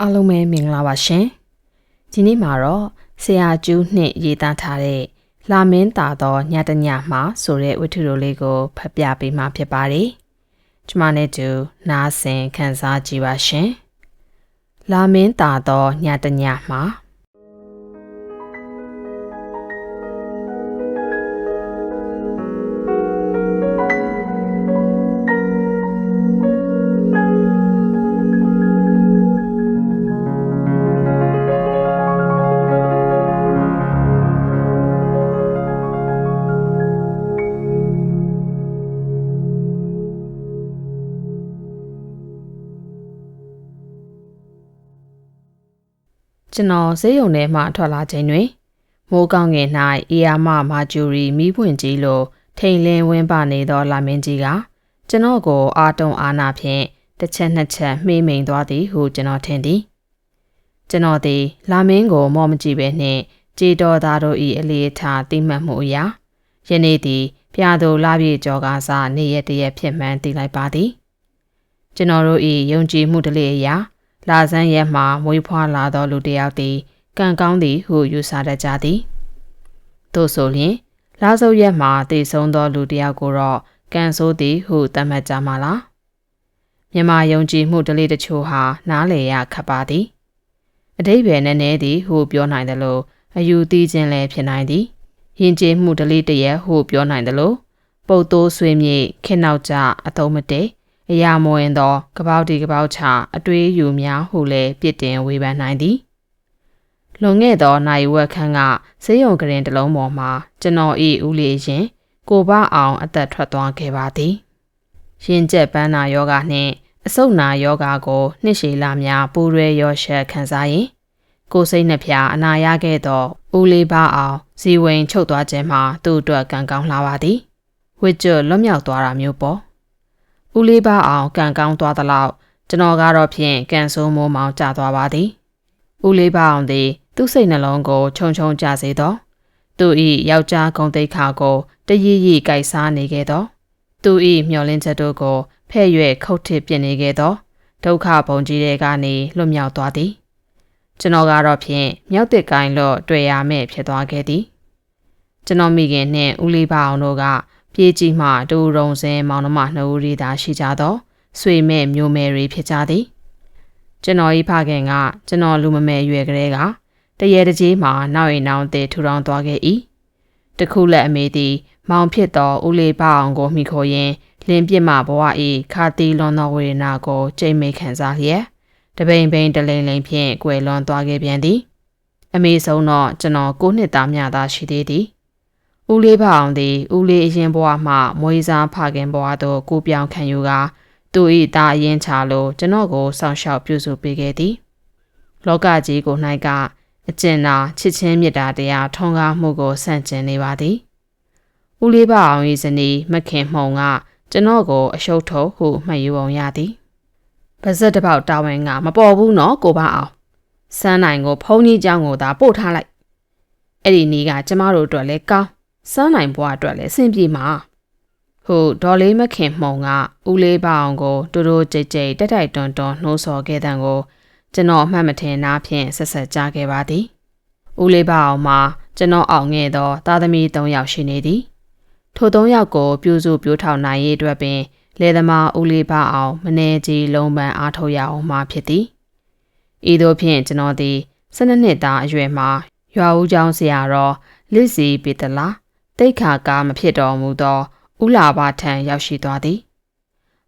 အားလုံးပဲမင်္ဂလာပါရှင်ဒီနေ့မှာတော့ဆရာကျူးနှင့်ရေးသားထားတဲ့လာမင်းတာသောညတညမှာဆိုတဲ့ဝတ္ထုတော်လေးကိုဖတ်ပြပေးမှာဖြစ်ပါတယ်ကျွန်မနဲ့တူနားဆင်ခံစားကြည့်ပါရှင်လာမင်းတာသောညတညမှာ ကျွန်တော်ဈေးရုံထဲမှထွက်လာချိန်တွင်မိုးကောင်းငယ်၌အေယာမမာဂျူရီမီးပွင့်ကြီးလိုထိန်လင်းဝင်းပါနေသောလာမင်းကြီးကကျွန်တော်ကိုအာတုံအာနာဖြင့်တစ်ချက်နှစ်ချက်မှေးမိန်သွားသည်ဟုကျွန်တော်ထင်သည်ကျွန်တော်သည် လာမင်းကိုမော်မကြည့်ပဲနှင့်ကြေတော်သားတို့၏အလေးထားတိမှတ်မှုအရာယနေ့သည်ပြာသူလာပြေကျော်ကားစားနေရတရက်ဖြစ်မှန်းသိလိုက်ပါသည်ကျွန်တော်တို့၏ယုံကြည်မှုတလေအရာ လာဆန်းရက်မှမွေးဖွားလာသောလူတစ်ယောက်သည်ကံကောင်းသည်ဟုယူဆတတ်ကြသည်သို့ဆိုလျှင်လာစုပ်ရက်မှတည်ဆုံးသောလူတစ်ယောက်ကိုတော့ကံဆိုးသည်ဟုသတ်မှတ်ကြမှာလားမြမယုံကြည်မှုတလေတချို့ဟာနားလေရခပ်ပါသည်အတိဘယ်နဲ့နဲသည်ဟုပြောနိုင်တယ်လို့အယူသီးခြင်းလည်းဖြစ်နိုင်သည်ယဉ်ကျေးမှုတလေတရက်ဟုပြောနိုင်တယ်လို့ပုတ်တိုးဆွေးမြေ့ခင်းနောက်ကြအတုံးမတည့် အရာမဝင်သောကပောက်ဒီကပောက်ချအတွေးယူများဟုလည်းပြစ်တင်ဝေဖန်နိုင်သည်လွန်ခဲ့သောနိုင်ဝက်ခန်းကဈေးရုံကရင်တစ်လုံးပေါ်မှာကျွန်တော်ဤဦးလေးရင် ကိုပအောင်အသက်ထွက်သွားခဲ့ပါသည်ရင်ကျက်ပန်းနာယောဂနှင့်အဆုတ်နာယောဂကိုနှစ်ရှည်လာများပူရဲရောရှက်ခံစားရင် ကိုစိတ်နှဖျားအနာရခဲ့သောဦးလေးပါအောင်ဇီဝင်ချုပ်သွားခြင်းမှာသူ့အတွက်ကံကောင်းလာပါသည်ဝစ်ကျွလွတ်မြောက်သွားတာမျိုးပေါ့ ဦးလေးပါအောင်ကံကောင်းသွားသလောက်ကျွန်တော်ကတော့ဖြင့်ကံဆိုးမိုးမောင်ကျသွားပါသည်ဦးလေးပါအောင်သည် သူ့စိတ်နှလုံးကိုခြုံခြုံကြစေသောသူ၏ယောက်ျားဂုံတိတ်ခါကိုတရည်ရည်ကြိုက်စားနေခဲ့သောသူ၏မျောလင်းချက်တို့ကိုဖဲ့၍ခုတ်ထစ်ပြစ်နေခဲ့သောဒုက္ခဘုံကြီးတွေကနေလွတ်မြောက်သွားသည်ကျွန်တော်ကတော့ဖြင့်မြောက်တစ်ကိုင်းလို့တွေ့ရမယ်ဖြစ်သွားခဲ့သည်ကျွန်တော်မိခင်နှင့်ဦးလေးပါအောင်တို့က ပြေးကြီးမှတူရုံစဲမောင်နှမနှစ်ဦးရီသာရှိကြသောဆွေမဲ့မျိုးမယ်တွေဖြစ်ကြသည်ကျွန်တော်ဤဖခင်ကကျွန်တော်လူမမယ်ရွယ်ကလေးကတရေတကြီးမှနောက်ရင်နောက်တည်ထူထောင်သွားခဲ့၏တခုလက်အမေသည်မောင်ဖြစ်သောဦးလေးပါအောင်ကိုမိခိုရင်းလင်းပြစ်မှဘဝ၏ခါတီလွန်သောဝေဒနာကိုကြိတ်မိခံစားလျက်တပိန်ပိန်တလိန်လိန်ဖြင့်ကွယ်လွန်သွားခဲ့ပြန်သည် အမေဆုံးတော့ကျွန်တော်ကိုနှစ်သားမြသာရှိသေးသည် ဦးလေးဖအောင်သည်ဦးလေးအရင်ဘဝမှမွေးစားဖခင်ဘဝသို့ကိုပြောင်းခံယူကာသူ၏တာအရင်ချလို့ကျွန်တော်ကိုစောင့်ရှောက်ပြုစုပေးခဲ့သည်လောကကြီးကို၌ကအကျဉ်းသာချစ်ချင်းမေတ္တာတရားထုံကားမှုကိုဆန့်ကျင်နေပါသည်ဦးလေးဖအောင်၏ဇနီးမခင်မှုံကကျွန်တော်ကိုအရှုပ်ထုတ်ဟုမှတ်ယူအောင်ရသည်ပါဇက်တစ်ပေါက်တာဝန်ကမပေါ်ဘူးနော်ကိုပါအောင်စမ်းနိုင်ကိုဖုံးကြီးเจ้าကိုသာပို့ထားလိုက်အဲ့ဒီနေ့ကကျမတို့အတွက်လဲကောင်း စမ်းနိုင်ဘွားအတွက်လည်းအဆင်ပြေမှာဟုတ်ဒေါ်လေးမခင်မှုံကဦးလေးပါအောင်ကိုတူတူကြိတ်ကြိတ်တက်တိုက်တွန်းတွန်းနှိုးဆော်ခဲ့တဲ့ကိုကျွန်တော်အမှတ်မထင်နာဖြင့်ဆက်ဆက်ကြားခဲ့ပါသည်ဦးလေးပါအောင်မှာကျွန်တော်အောင်ငဲ့သောသားသမီး၃ယောက်ရှိနေသည်ထို၃ယောက်ကိုပြူစုပြိုးထောင်နိုင်ရေးအတွက်ပင်လေသမားဦးလေးပါအောင်မနေကြီးလုံးပန်အားထုတ်ရအောင်မှာဖြစ်သည်ဤသို့ဖြင့်ကျွန်တော်သည်၁၂နှစ်သားအရွယ်မှာရွာဦးကျောင်းဆရာတော်လစ်စီပေတလာ တိတ်ခါကားမဖြစ်တော်မူသောဥလာဘထံရောက်ရှိသွားသည်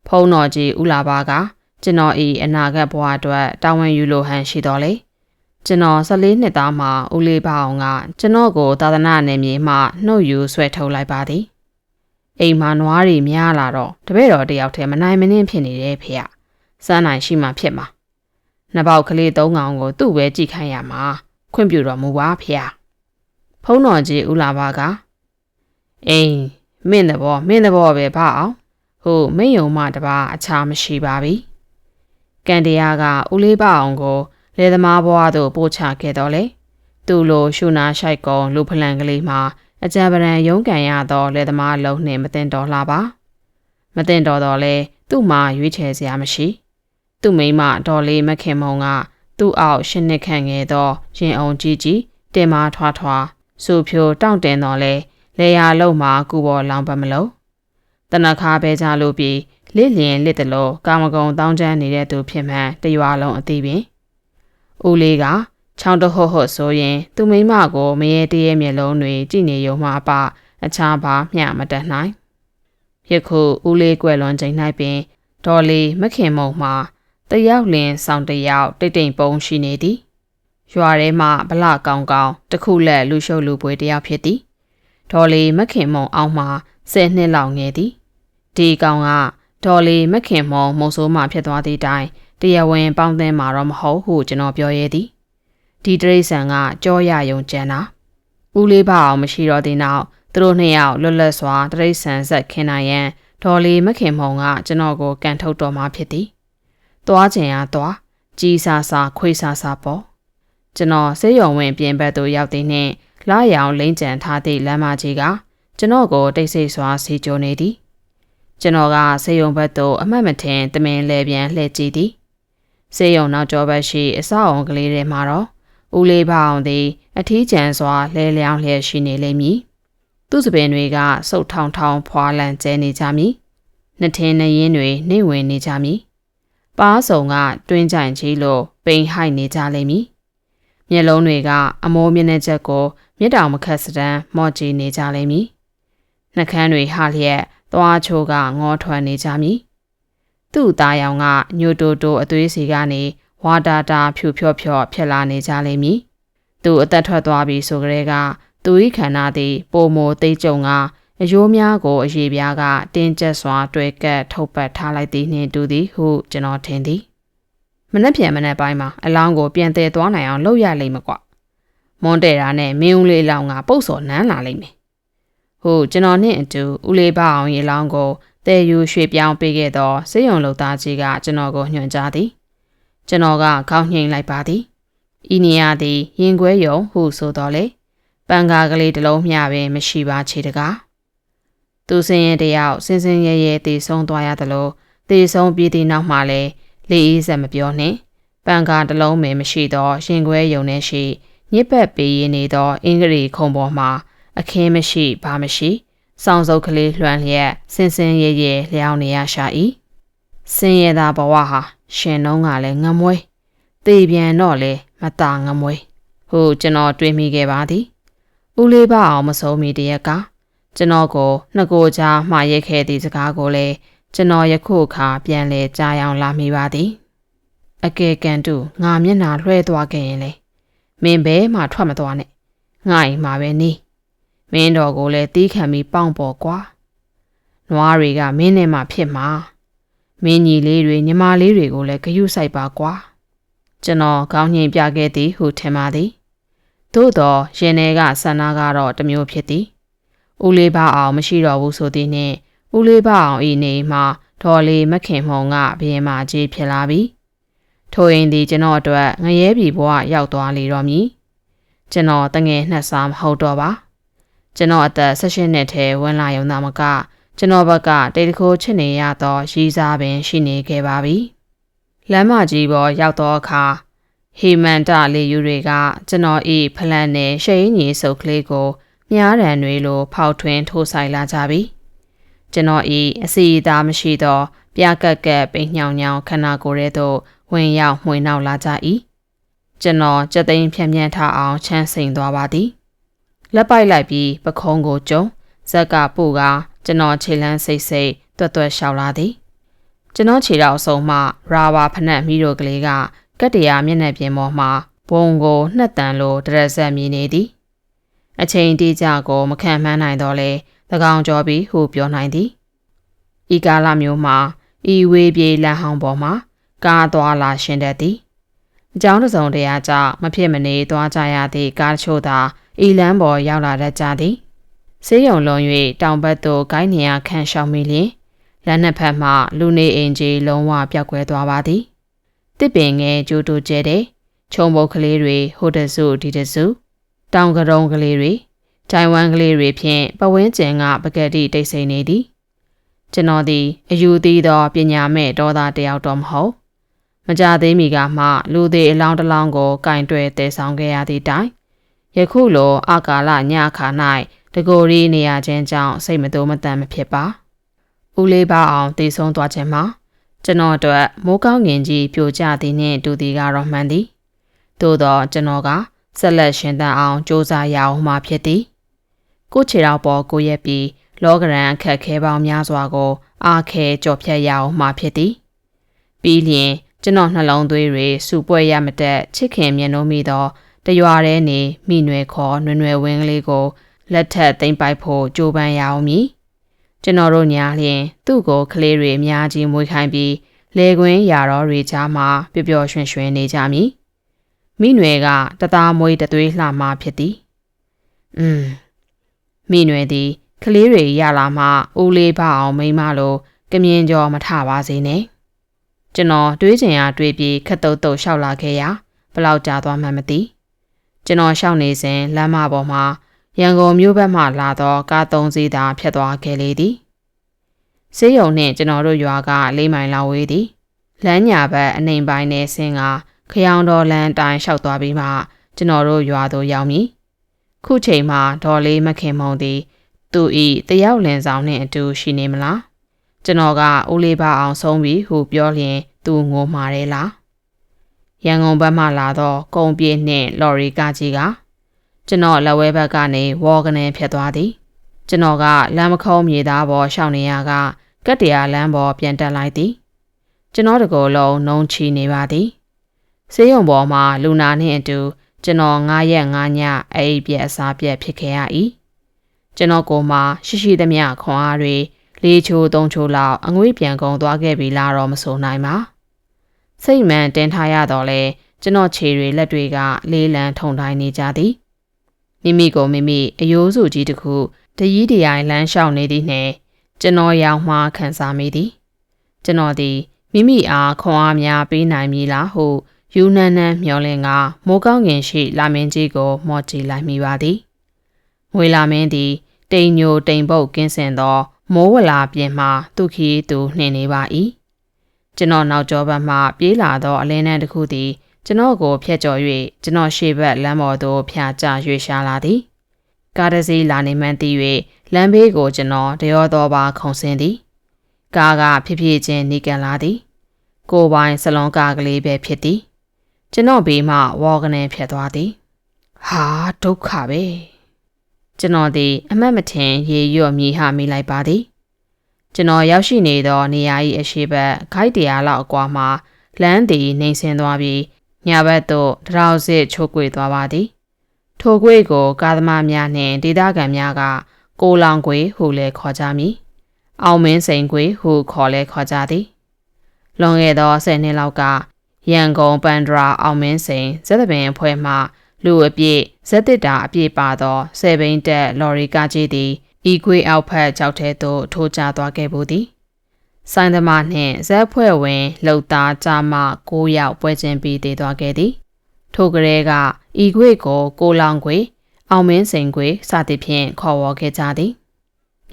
ဖုံးတော်ကြီးဥလာဘကကျွန်တော်ဤအနာဂတ်ဘဝအတွက်တာဝန်ယူလိုဟန်ရှိတော်လေကျွန်တော်14နှစ်သားမှာဦးလေးပါအောင်ကကျွန်တော်ကိုသာသနာနယ်မြေမှနှုတ်ယူဆွဲထုတ်လိုက်ပါသည်အိမ်မှာနွားတွေများလာတော့တပည့်တော်တယောက်တည်းမနိုင်မနှင်းဖြစ်နေတယ်ဖေ။စမ်းနိုင်ရှိမှဖြစ်မှာ။နှစ်ပေါက်ကလေးသုံးကောင်ကိုသူ့ပဲကြည့်ခိုင်းရမှာခွင့်ပြုတော်မူပါဖေ။ဖုံးတော်ကြီးဦးလာပါက အိမ်မင်းတဘောမင်းတဘောပဲပါအောင်ဟုတ်မင်းယုံမတပါအခြားမရှိပါဘူးကန်တရားကဦးလေးပါအောင်ကိုလေသမားဘွားသို့ပို့ချခဲ့တော်လေသူ့လိုရှုနာရှိုက်ကုံလူဖလန်ကလေးမှာအကြံပရံရုံးကန်ရသောလေသမားလုံးနှင့်မတင်တော်လာပါမတင်တော်တော်လဲသူ့မှာရွေးချယ်စရာမရှိသူ့မိမဒေါ်လေးမခင်မုံကသူ့အောက်ရှင်းနှစ်ခန့်ငယ်သောရင်အောင်ကြီးကြီးတင်မာထွားထွားစူဖြိုတောင့်တင်တော်လဲ လေယာလုံးမှာကူပေါ်လောင်ပတ်မလို့တနခါပဲကြလို့ပြီးလစ်လျင်လစ်တလို့ကာမကုံတောင်းချမ်းနေတဲ့သူဖြစ်မှန်တရွာလုံးအသိပင်ဦးလေးကချောင်းတဟုတ်ဟုတ်ဆိုရင် သူမိမကိုမရေတရေမျက်လုံးတွေကြည့်နေရုံမှအပအခြားဘာမျှမတတ်နိုင်ယခုဦးလေးကွယ်လွန်ချိန်၌ပင်ဒေါ်လီမခင်မုံမှာတယောက်လင်ဆောင်တယောက်တိတ်တိမ်ပုံရှိနေသည်ရွာထဲမှာဗလကောင်းကောင်းတခုလက်လူရှုပ်လူပွဲတယောက်ဖြစ်သည် ဒေါ်လီမခင်မုံအောက်မှာဆယ်နှစ်လောက်ငယ်သည်ဒီကောင်ကဒေါ်လီမခင်မုံမုံဆိုးမှဖြစ်သွားသည့်တိုင်တရားဝင်ပေါင်းသင်းမှာတော့မဟုတ်ဟုကျွန်တော်ပြောရဲသည်ဒီတရိษံကကြောရယုံကျန်တာဦးလေးပါအောင်မရှိတော့တဲ့နောက်သူတို့နှစ်ယောက်လွတ်လပ်စွာတရိษံဆက်ခင်းနိုင်ရန်ဒေါ်လီမခင်မုံကကျွန်တော်ကိုကန်ထုတ်တော်မှာဖြစ်သည်။သွားခြင်းအားသွားကြီးဆာဆာခွေးဆာဆာပေါ့ကျွန်တော်ဆေးရုံဝင်ပြင်ဘက်သို့ရောက်တဲ့နှင့် လာရောင်လိမ့်ကြံထားသည့်လမ်းမကြီးကကျွန်တော်ကိုတိတ်ဆိတ်စွာစီကြိုနေသည်ကျွန်တော်ကဆေးရုံဘက်သို့အမှတ်မထင်တမင်လဲပြန်လှည့်ကြည့်သည်ဆေးရုံနောက်ကျောဘက်ရှိအဆောက်အုံကလေးတွေမှာတော့ဦးလေးပါအောင်သည် အထီးကျန်စွာလဲလျောင်းလျက်ရှိနေလိမ့်မည်သူ့စပင်တွေကစုတ်ထောင်ထောင်ဖွာလန့်ကျဲနေကြမည်နှစ်ထင်းနှရင်တွေနှိမ့်ဝင်နေကြမည်ပါးစုံကတွင်းကြိုင်ကြီးလိုပိန်ဟိုက်နေကြလိမ့်မည် မျက်လုံးတွေကအမိုးမျက်နှာချက်ကိုမြစ်တောင်မခက်စတမ်းမော့ကြည့်နေကြလိမ့်မည်နှကန်းတွေဟလျက်သွားချိုးကငေါထွက်နေကြမည်သူ့သားရောင်ကညိုတိုတိုအသွေးစီကနေဝါတာတာဖြူဖြော့ဖြော့ဖြစ်လာနေကြလိမ့်မည်သူအသက်ထွက်သွားပြီဆိုကြတဲ့ကသူ၏ခန္ဓာသည်ပုံမိုသိကြုံကအယိုးများကိုအရေးပြားကတင်းကျပ်စွာတွေ့ကပ်ထုတ်ပတ်ထားလိုက်သည်နှင့်တူသည်ဟုကျွန်တော်ထင်သည် မနှက်ပြန်မနှက်ပိုင်းမှာအလောင်းကိုပြန်တည်သွားနိုင်အောင်လုပ်ရလိမ့်မကွမွန်တဲတာနဲ့မင်းဦးလေးလောင်ကပုတ်စော်နန်းလာလိမ့်မယ်ဟုတ်ကျွန်တော်နှင့်အတူဦးလေးပါအောင်ရေလောင်းကိုတည်ယူရွှေ့ပြောင်းပေးခဲ့သောစေယုံလုံသားကြီးကကျွန်တော်ကိုညွှန်ကြားသည်ကျွန်တော်ကခေါင်းညှိလိုက်ပါသည်ဤနေရာသည်ရင်ခွဲယုံဟုဆိုတော်လေပန်ကားကလေးတစ်လုံးမျှပင်မရှိပါချေတကားသူစင်ရဲ့တယောက်စင်စင်ရဲရဲတည်ဆုံးသွားရသလိုတည်ဆုံးပြည်သည့်နောက်မှလည်း လေအေးဆက်မပြောနှင့်ပန်ကားတစ်လုံးပင်မရှိသောရင်ခွဲယုံနှင့်ရှိညစ်ပတ်ပေးရနေသောအင်္ဂရီခုံပေါ်မှာအခင်းမရှိဘာမရှိစောင်းစုပ်ကလေးလွှမ်းလျက်စင်စင်ရဲရဲလျောင်းနေရရှာ၏စင်ရသာဘဝဟာရှင်နှုံးကလည်းငမွေးတေပြန်တော့လေမတာငမွေးဟုတ်ကျွန်တော်တွေးမိခဲ့ပါသည်ဦးလေးပါအောင်မဆုံးမီတရက်ကကျွန်တော်ကိုနှစ်ကိုကြားမှားရက်ခဲ့သည့်စကားကိုလည်း ကျွန်တော်ယခုအခါပြန်လဲကြားအောင်လာမိပါသည်အကယ်ကန်တူငါမျက်နှာလွှဲသွားခဲ့ရင်လေမင်းဘဲမှထွက်မသွားနဲ့ငါ့အိမ်မှာပဲနေမင်းတော်ကိုလည်းတီးခံပြီးပေါင်ပေါ်ကွာနွားတွေကမင်းနဲ့မှဖြစ်မှာမင်းညီလေးတွေညီမလေးတွေကိုလည်းဂယုစိုက်ပါကွာကျွန်တော်ကောင်းညင်ပြခဲ့သည်ဟုထင်ပါသည်သို့တော့ရင်ထဲကဆန္ဒကတော့တမျိုးဖြစ်သည်ဦးလေးပါအောင်မရှိတော့ဘူးဆိုသည်နှင့် ဦးလေးပါအောင်ဤနေမှာဒေါ်လေးမခင်မုံကဘရင်မကြီးဖြစ်လာပြီထိုရင်သည်ကျွန်တော်အတွက်ငရဲပြီဘဝရောက်သွားလေတော့မည်ကျွန်တော်တငယ်နှစ်စားမဟုတ်တော့ပါကျွန်တော်အသက်16နှစ်ထဲဝင်လာရုံသာမကကျွန်တော်ဘက်ကတိတ်တခိုးချစ်နေရသောရီးစားပင်ရှိနေခဲ့ပါပြီလမ်းမကြီးပေါ်ရောက်သောအခါဟေမန်တလေးယူတွေကကျွန်တော်ဤဖလန်နဲ့ရှိန်ကြီးစုပ်ကလေးကိုမြားရန်တွေလိုဖောက်ထွင်းထိုးဆိုင်လာကြပြီ ကျွန်တော်ဤအစီအသားမရှိသော ပြကက်ကက်ပိန်ညောင်ညောင်ခန္ဓာကိုယ်ရဲ့သို့ဝင်ရောက်မှွေနှောက်လာကြ၏ကျွန်တော်ကြက်သိမ်းဖြန့်ဖြန့်ထားအောင်ချမ်းစိန်သွားပါသည်လက်ပိုက်လိုက်ပြီးပခုံးကိုကျုံဇက်ကပို့ကကျွန်တော်ခြေလန်းစိတ်စိတ်တွတ်တွတ်လျှောက်လာသည်ကျွန်တော်ခြေတော်ဆုံးမှရာဘာဖနက်မီတို့ကလေးကကတ္တရာမျက်နှာပြင်ပေါ်မှာဘုံကိုနှစ်တန်လိုတရက်ဆက်မြည်နေသည်အချိန်တိကျကိုမခံမှန်းနိုင်တော့လေ သကောင်ကျော်ပြီးဟူပြောနိုင်သည်ဤကာလမျိုးမှာဤဝေးပြေးလမ်းဟောင်းပေါ်မှာကားသွားလာရှင်တတ်သည်အကြောင်းတစုံတရာကြောင့်မဖြစ်မနေသွားကြရသည့်ကားချို့သာဤလမ်းပေါ်ရောက်လာတတ်ကြသည်ဆေးရုံလုံး၍တောင်ဘက်သို့ဂိုင်းနေရခန့်ရှောင်မိလျင်လက်နှစ်ဖက်မှလူနေအိမ်ကြီးလုံးဝပြောက်ကွဲသွားပါသည်တစ်ပင်ငယ်ကျိုးတိုကျဲတဲ့ခြုံပုတ်ကလေးတွေဟိုတစုဒီတစုတောင်ကရုံကလေးတွေ ဂျိုင်ဝမ်ကလေးတွေဖြင့်ပဝင်းကျင်ကပကတိတိတ်ဆိတ်နေသည်ကျွန်တော်သည်အယူသီးသောပညာမဲ့ဒေါသတယောက်တော့မဟုတ်မကြသေးမီကမှလူသေးအလောင်းတစ်လောင်းကိုကင်တွယ်တည်ဆောင်ခဲ့ရသည့်တိုင်ယခုလိုအကာလညခါ၌တကိုယ်ရီနေရခြင်းကြောင့်စိတ်မတိုးမတန်မဖြစ်ပါဦးလေးပါအောင်တည်ဆုံးသွားခြင်းမှာကျွန်တော်တို့မိုးကောင်းငင်ကြီးပြိုကျသည်နှင့်တူသည်ကတော့မှန်သည်သို့တော့ကျွန်တော်ကဆက်လက်ရှင်သန်အောင်စ조사ရအောင်မှဖြစ်သည် ကိုခြေတော်ပေါ်ကိုရက်ပြီးလောကရန်အခက်ခဲပေါင်းများစွာကိုအာခဲကြော်ဖြတ်ရအောင်မှဖြစ်သည်ပြီးလျင်ကျွန်တော်နှလုံးသွေးတွေစူပွဲရမတက်ချစ်ခင်မျက်နှာမိသောတရွာထဲနေမိနွယ်ခေါ်နွယ်နွယ်ဝင်းကလေးကိုလက်ထက်သိမ့်ပိုက်ဖို့ကြိုးပမ်းရအောင်မည်ကျွန်တော်တို့ညာလျင် သူ့ကိုကလေးတွေအများကြီးမွေးခိုင်းပြီးလေကွင်းရာတော်တွေကြားမှာပျော်ပျော်ရွှင်ရွှင်နေကြမည်မိနွယ်ကတသားမွေးတသွေးလှမှဖြစ်သည်อืม မိနွယ်သည်ကလေးတွေရလာမှဦးလေးပအောင်မိမလိုကမြင်ကြောမထပါစေနဲ့ကျွန်တော်တွေးချင်ရတွေးပြီးခက်တုတ်တုတ်ရှောက်လာခဲ့ရာဘလောက်ကြာသွားမှမသိကျွန်တော်ရှောက်နေစဉ်လမ်းမပေါ်မှာရန်ကုန်မြို့ဘက်မှလာသောကားသုံးစီးသာဖြတ်သွားခဲ့လေသည်ဆေးရုံနှင့်ကျွန်တော်တို့ရွာကလေးမိုင်လောက်ဝေးသည်လမ်းညာဘက်အနိုင်ပိုင်းနဲ့ဆင်းကခရောင်တော်လမ်းတိုင်းလျှောက်သွားပြီးမှကျွန်တော်တို့ရွာသို့ရောက်မည် ခုချိန်မှာဒေါ်လေးမခင်မုံသည်သူဤတယောက်လင်ဆောင်နှင့်အတူရှိနေမလားကျွန်တော်ကဦးလေးပါအောင်ဆုံးပြီးဟုပြောလျင်သူငိုမာတယ်လားရန်ကုန်ဘက်မှလာတော့ကုံပြေးနှင့်လော်ရီကားကြီးကကျွန်တော်လက်ဝဲဘက်ကနေဝေါ်ကနေဖြတ်သွားသည်ကျွန်တော်ကလမ်းမခုံးမြေသားပေါ်ရှောင်နေရကကက်တရာလမ်းပေါ်ပြန်တက်လိုက်သည်ကျွန်တော်တကောလုံးနှုံချီနေပါသည်ဆေးရုံပေါ်မှာလူနာနှင့်အတူ ကျွန်တော်9ရက်9ညအိပ်ပြက်အစားပြက်ဖြစ်ခဲ့ရ၏ကျွန်တော်ကိုမှရှိရှိသမျှခွန်အားတွေလေးချိုးသုံးချိုးလောက်အငွေ့ပြန်ကုန်သွားခဲ့ပြီလားတော့မဆိုနိုင်ပါစိတ်မှန်တင်ထားရတော့လဲကျွန်တော်ခြေတွေလက်တွေကလေးလံထုံတိုင်းနေကြသည်မိမိကိုမိမိအယိုးစုကြီးတစ်ခုတရီးတရိုင်လမ်းလျှောက်နေသည်နှင့်ကျွန်တော်ရောက်မှခံစားမိသည်ကျွန်တော်သည်မိမိအားခွန်အားများပေးနိုင်မည်လားဟု ယူနန်းနန်းမျောလင်းကမိုးကောင်းငင်ရှိ လာမင်းကြီးကို မော့ကြည့်လိုက်မိပါသည်ငွေလာမင်းသည်တိမ်ညိုတိမ်ပုတ်ကင်းစင်သော မိုးဝလာပြင်မှသူခီးသူနှင်နေပါ၏ကျွန်တော်နောက်ကျောဘက်မှပြေးလာသောအလင်းနှန်းတစ်ခုသည်ကျွန်တော်ကိုဖျက်ကျော်၍ကျွန်တော်ရှေ့ဘက်လမ်းပေါ်သို့ဖြာကျရွေ့ရှာလာသည်ကားတစ်စီးလာနေမှန်းသိ၍လမ်းဘေးကိုကျွန်တော်တရောတော်ပါခုံဆင်းသည်ကားကဖြစ်ဖြစ်ချင်းနေကန်လာသည် ကိုပိုင်စလွန်ကားကလေးပဲဖြစ်သည် ကျွန်တော်ဘေးမှဝေါ်ကနေဖြတ်သွားသည်ဟာဒုက္ခပဲကျွန်တော်သည်အမတ်မထင်ရေရွတ်မြေဟမိလိုက်ပါသည်ကျွန်တော်ရောက်ရှိနေသောနေရာ၏အရှိဘက်ခိုက်တရာလောက်အကွာမှာလမ်းသည်နှိမ်ဆင်းသွားပြီးညာဘက်သို့တရောင်စစ်ချိုးကွေသွားပါသည်ထိုကွေကိုကာသမားများနှင့်ဒေသခံများကကိုလောင်ကွေဟုလည်းခေါ်ကြမည်အောင်မင်းစိန်ကွေဟုခေါ်လဲခေါ်ကြသည်လွန်ခဲ့သော၁၀နှစ်လောက်က ရန်ကုန်ပန်ဒရာအောင်မင်းစိန်ဇက်သပင်အဖွဲ့မှလူအပြည့်ဇက်တစ်တာအပြည့်ပါသောဆယ်ဘိန်းတက်လော်ရီကားကြီးသည်ဤခွေအောက်ဖက်ကြောက်ထဲသို့ထိုးကျသွားခဲ့ပူသည်ဆိုင်သမားနှင့်ဇက်ဖွဲ့ဝင်လှုပ်သားကြမ9ယောက်ပွဲချင်းပြီးတည်သွားခဲ့သည် ထိုကလေးကဤခွေကိုကိုလောင်ခွေ အောင်မင်းစိန်ခွေစသည်ဖြင့်ခေါ်ဝေါ်ခဲ့ကြသည်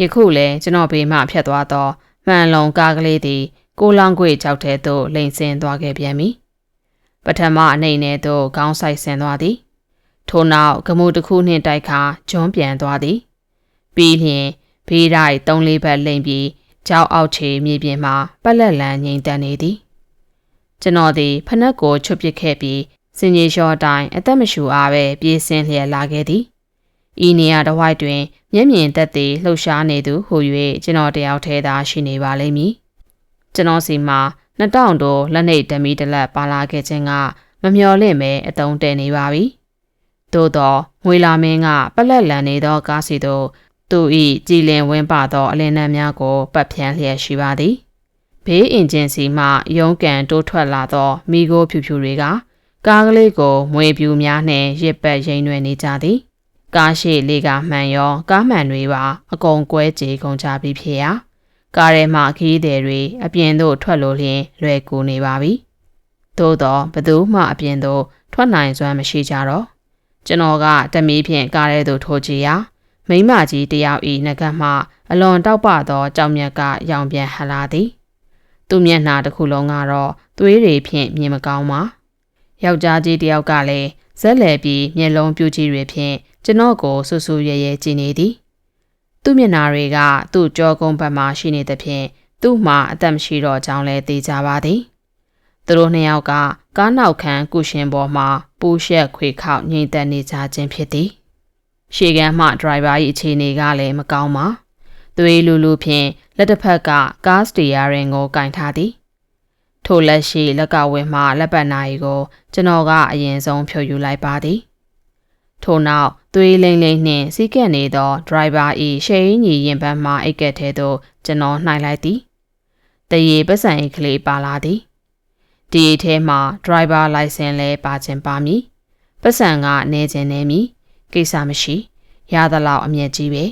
ယခုလည်းကျွန်တော်ဘေးမှဖြတ်သွားသောမှန်လုံကားကလေးသည်ကိုလောင်ခွေကြောက်ထဲသို့လိန်ဆင်းသွားခဲ့ပြန်ပြီ ပထမအနေနဲ့သို့ခေါင်းဆိုင်ဆင်သွားသည်ထို့နောက်ကမှုတစ်ခုနှင့်တိုက်ခါဂျွန်းပြန်သွားသည်ပြီးလျင်ဘေးတိုင်းသုံးလေးဘက်လိမ့်ပြီးကြောက်အောက်ချေမြေပြင်မှာပက်လက်လန်းငိမ့်တန်နေသည်ကျွန်တော်သည်ဖနက်ကိုချွတ်ပစ်ခဲ့ပြီးစင်ကြီးလျှော့တိုင်းအသက်မရှူအားပဲပြေးဆင်းလျက်လာခဲ့သည်ဤနေရာတစ်ဝိုက်တွင်မျက်မြင်သက်သေလှုပ်ရှားနေသူဟူ၍ကျွန်တော်တယောက်ထဲသာရှိနေပါလိမ့်မည်ကျွန်တော်စီမှာ နှစ်တောင်တို့လက်နှိပ်ဓမီတလက်ပါလာခဲ့ခြင်းကမမျော်လင့်ပဲအတုံးတဲနေပါပြီသို့တော့ငွေလာမင်းကပလက်လန်နေသောကားစီသို့သူ၏ကြည်လင်ဝင်းပသောအလင်းနှံများကိုပတ်ဖြန်းလျက်ရှိပါသည်ဘေးအင်ဂျင်စီမှရုံးကန်တိုးထွက်လာသောမိโกဖြူဖြူတွေကကားကလေးကိုမွေပြူများနှင့်ရစ်ပတ်ရိမ်ရွယ်နေကြသည်ကားရှိလေကမှန်ရော ကားမှန်တွေပါအကုန်ကွဲကြေကုန်ကြပြီဖြစ်ရာ ကားထဲမှခီးသည်တွေအပြင်သို့ထွက်လို့လျင်လွယ်ကူနေပါပြီသို့တော့ဘသူမှအပြင်သို့ထွက်နိုင်စွမ်းမရှိကြတော့ကျွန်တော်ကတမီးဖြင့်ကားထဲသို့ထိုးကြည့်ရာမိမကြီးတယောက်ဤငကမှအလွန်တောက်ပသောကြောင်မြတ်ကရောင်ပြန်ဟလာသည်သူမျက်နှာတစ်ခုလုံးကတော့သွေးတွေဖြင့်မြင်မကောင်းပါယောက်ျားကြီးတစ်ယောက်ကလည်းဇက်လဲပြီးမျက်လုံးပြူကြီးတွေဖြင့်ကျွန်တော်ကိုဆူဆူရဲရဲကြည့်နေသည် သူ့မျက်နာတွေကသူ့ကြောကုန်းဘက်မှရှိနေသဖြင့်သူ့မှာအသက်မရှိတော့ကြောင်းလဲသိကြပါသည်သူတို့နှစ်ယောက်ကကားနောက်ခံကုရှင်ပေါ်မှာပူရှက်ခွေခောက်ငြိမ်သက်နေကြခြင်းဖြစ်သည်ရှေကန်းမှဒရိုင်ဘာ၏အခြေအနေကလည်းမကောင်းပါသွေးလူလူဖြင့်လက်တစ်ဖက်ကကားစတီယာရင်ကိုကင်ထားသည်ထိုလက်ရှိလက်ကဝဲမှလက်ပတ်နာရီကိုကျွန်တော်ကအရင်ဆုံးဖြုတ်ယူလိုက်ပါသည် ထို့နောက်သွေးလိမ့်လိမ့်နှင့်စီးကက်နေသောဒရိုင်ဘာ၏ရှေးညီရင်ပန်းမှအိတ်ကက်ထဲသို့ကျွန်တော်နှိုင်လိုက်သည်တရေပတ်စံအိတ်ကလေးပါလာသည်ဒီထဲမှာ driver license လဲပါခြင်းပါမည်ပတ်စံကနေခြင်းနေမည်ကိစ္စမရှိရသလောက်အမျက်ကြီးပဲ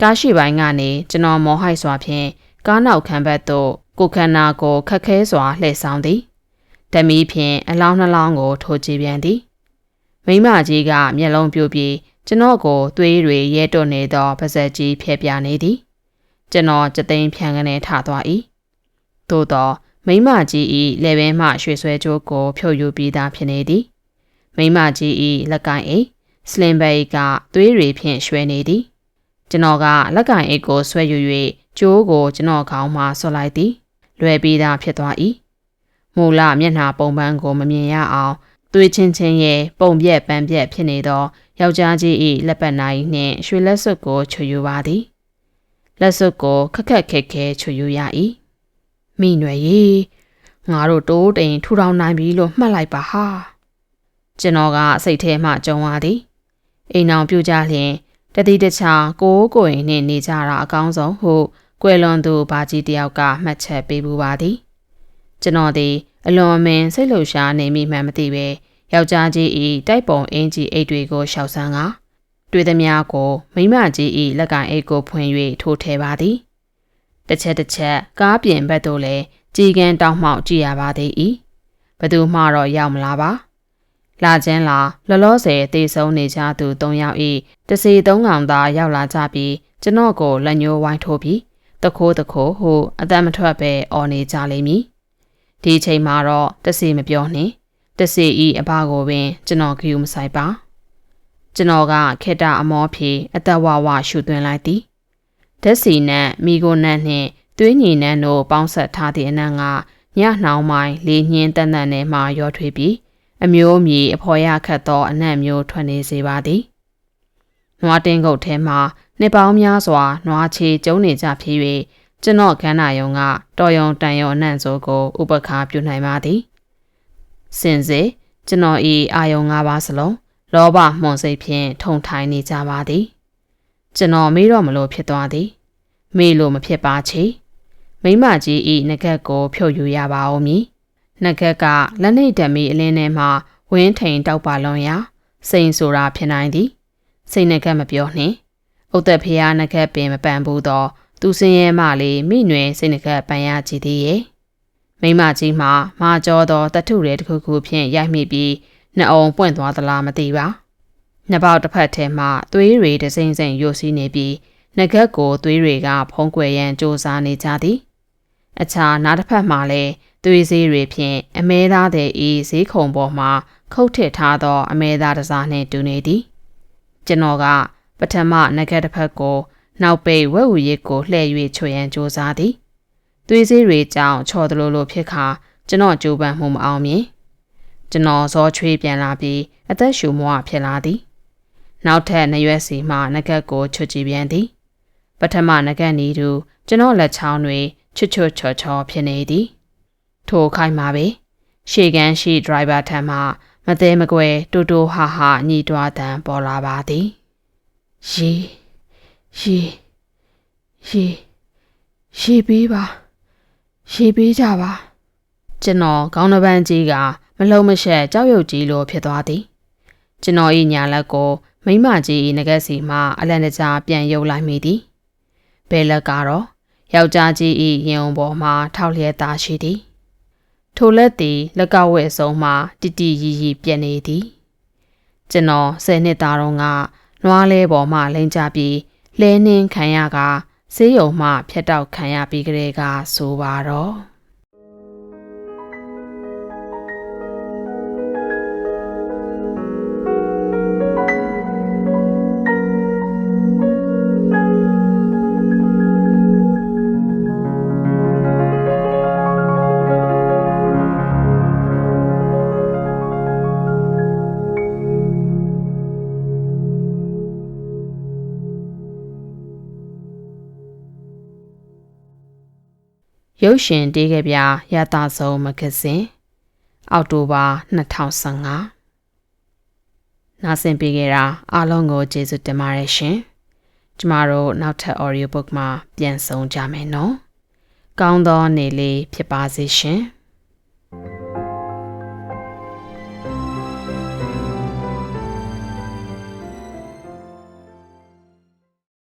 ကားရှိပိုင်းကနေကျွန်တော်မောဟိုက်စွာဖြင့်ကားနောက်ခံဘက်သို့ကိုခန္ဓာကိုခက်ခဲစွာလှည့်ဆောင်သည်ဓမီဖြင့်အလောင်းနှလောင်းကိုထိုးကြည့်ပြန်သည် မိမကြီးကမျက်လုံးပြိုပြီးကျွန်တော်ကိုသွေးတွေရဲတွနေသောပါဇက်ကြီးဖျက်ပြနေသည်ကျွန်တော်ကြသိမ်းဖြန်ကနေထသွား၏သို့သောမိမကြီး၏လက်ဘဲမှရွှေဆွဲကြိုးကိုဖြုတ်ယူပြီးသားဖြစ်နေသည်မိမကြီး၏လက်ကင်အိတ်စလင်ဘဲကသွေးတွေဖြင့်ရွှဲနေသည်ကျွန်တော်ကလက်ကင်အိတ်ကိုဆွဲယူ၍ကြိုးကိုကျွန်တော်ခေါင်းမှဆွလိုက်သည်လွယ်ပြီးသားဖြစ်သွား၏မူလမျက်နှာပုံပန်းကိုမမြင်ရအောင် သွေးချင်းချင်းရဲ့ပုံပြက်ပန်းပြက်ဖြစ်နေသောယောက်ျားကြီး၏လက်ပတ်နားနှင့်ရွှေလက်စွပ်ကိုချွယူပါသည်လက်စွပ်ကိုခက်ခက်ခဲခဲချွယူရ၏မိနွယ်ရေငါတို့တိုးတိန်ထူထောင်နိုင်ပြီလို့မှတ်လိုက်ပါဟာကျွန်တော်ကစိတ်ထဲမှကြုံရသည်အိမ်အောင်ပြူကြလျင်တတိတခြားကိုကိုရင်နှင့်နေကြတာအကောင်းဆုံးဟုကွယ်လွန်သူဘာကြီးတယောက်ကမှတ်ချက်ပေးပူပါသည်ကျွန်တော်သည် အလွန်အမင်းစိတ်လှုပ်ရှားနေမိမှန်းမသိပဲယောက်ျားကြီးဤတိုက်ပုံအင်ကြီးအိတ်တွေကိုရှောက်ဆန်းကတွေ့သည်များကိုမိမကြီးဤလက်ကင်အိတ်ကိုဖွင့်၍ထိုးထဲပါသည်တစ်ချက်တစ်ချက်ကားပြင်ဘက်သို့လည်းကြည်ကန်းတောင်းမှောက်ကြည့်ရပါသေး၏ဘသူမှတော့ရောက်မလာပါလာချင်းလာလောလောဆယ်တေဆုံးနေကြသူ၃ယောက်ဤတစီသုံးကောင်သာရောက်လာကြပြီးကျွန်တော်ကိုလက်ညှိုးဝိုင်းထိုးပြီးတခိုးတခိုးဟုအသက်မထွက်ပဲအော်နေကြလိမ့်မည် ဒီချိန်မှာတော့တစီမပြောနှင့်တစီဤအဘကိုပင် ကျွန်တော်ကြည့်မဆိုင်ပါကျွန်တော်ကခေတ္တအမောဖြေအသက်ဝဝရှုသွင်းလိုက်သည်ဓက်စီနတ်မိကိုနတ်နှင့်သွေးညီနန်းတို့ပေါင်းဆက်ထားသည့်အနံ့ကညနှောင်းပိုင်းလေညင်းတန်တန်နဲ့မှရောထွေးပြီးအမျိုးအမည်အဖော်ရခတ်သောအနံ့မျိုးထွက်နေစေပါသည်နွားတင်းကုတ်ထဲမှာနှစ်ပေါင်းများစွာနွားချေကျုံနေကြဖြစ်၍ ကျွန်တော်ခန္ဓာယုံကတော်ယုံတန်ယုံအနံ့စိုးကိုဥပခါပြုနိုင်ပါသည်စင်စေကျွန်တော်ဤအာယုံ၅ပါးစလုံးလောဘမှုန်စိတ်ဖြင့်ထုံထိုင်နေကြပါသည် ကျွန်တော်မေးတော့မလို့ဖြစ်သွားသည် မေးလို့မဖြစ်ပါချေမိမကြီးဤငကက်ကိုဖြုတ်ယူရပါဦးမည်ငကက်ကလက်နှိပ်ဓမီအလင်းထဲမှာဝင်းထိန်တောက်ပါလွန်ရာစိန်ဆိုတာဖြစ်နိုင်သည် စိတ်ငကက်မပြောနှင့်ဥသက်ဖျားငကက်ပင်မပန်ဘူးတော့ သူစင်းရဲမှလေးမိနွယ်စိတ်ငကက်ပန်ရကြည်သေးရဲ့မိမကြီးမှာမာကြောသောတထုရဲတစ်ခုခုဖြင့်ရိုက်မိပြီးနှအုံပွင့်သွားသလားမသိပါနှစ်ပေါက်တစ်ဖက်ထဲမှာသွေးတွေတစိမ့်စိမ့်ယိုစီးနေပြီးငကက်ကိုသွေးတွေက ဖုံးကွယ်ရန်စ조사နေကြသည်အခြားနားတစ်ဖက်မှာလည်းသွေးစေးတွေဖြင့်အမဲသားတဲ့ဤဈေးခုံပေါ်မှာခုတ်ထစ်ထားသော အမဲသားတစားနှင့်တူနေသည် ကျွန်တော်ကပထမငကက်တစ်ဖက်ကို နောက်ပိတ်ဝက်ဝူရစ်ကိုလှည့်၍ချွေရန်စ조사သည်သွေးစေးတွေကြောင့်ချော်တလို့လို့ဖြစ်ခါကျွန်တော်ကြိုးပမ်းမှုမအောင်မြင်ကျွန်တော်ဇောချွေးပြန်လာပြီးအသက်ရှူမွားဖြစ်လာသည်နောက်ထပ်နရွက်စီမှငကက်ကိုချွတ်ကြည့်ပြန်သည် ပထမငကက်နီးသူကျွန်တော်လက်ချောင်းတွေချွတ်ချွတ်ချော်ချော်ဖြစ်နေသည်ထိုခိုင်မှာပဲရှေကန်ရှိဒရိုင်ဘာထံမှမသေးမကွယ်တူတူဟာဟာညီတွားတန်ပေါ်လာပါသည်ရေ ရေရေရေပေးပါရေပေးကြပါကျွန်တော်ခေါင်းနှပန်းကြီးကမလုံးမရှက်ကြောက်ရွံ့ကြီးလိုဖြစ်သွားသည်ကျွန်တော်၏ညာလက်ကိုမိမကြီး၏ငကက်စီမှအလန်တကြားပြန်ယုတ်လိုက်မိသည်ဘဲလက်ကတော့ယောက်ျားကြီး၏ရင်ုံပေါ်မှထောက်လျက်သားရှိသည်ထိုလက်သည်လက်ကဝဲဆုံးမှတိတိရီရီပြက်နေသည်ကျွန်တော်ဆယ်နှစ်သားတော့ကနွားလဲပေါ်မှလိမ့်ကြပြီး လဲနှင်းခံရကဆေးရုံမှဖျက်တောက်ခံရပြီးကလေးကဆိုပါတော့ ရုပ်ရှင်တေးခဲ့ပြရတာဆုံးမဂဇင်းအောက်တိုဘာ2015နားဆင်ပေးခဲ့တာအားလုံးကိုကျေးဇူးတင်ပါတယ်ရှင်ကျမတို့နောက်ထပ် audio book မှာပြန်ဆောင်ကြမယ်နော်ကောင်းသောနေ့လေးဖြစ်ပါစေရှင်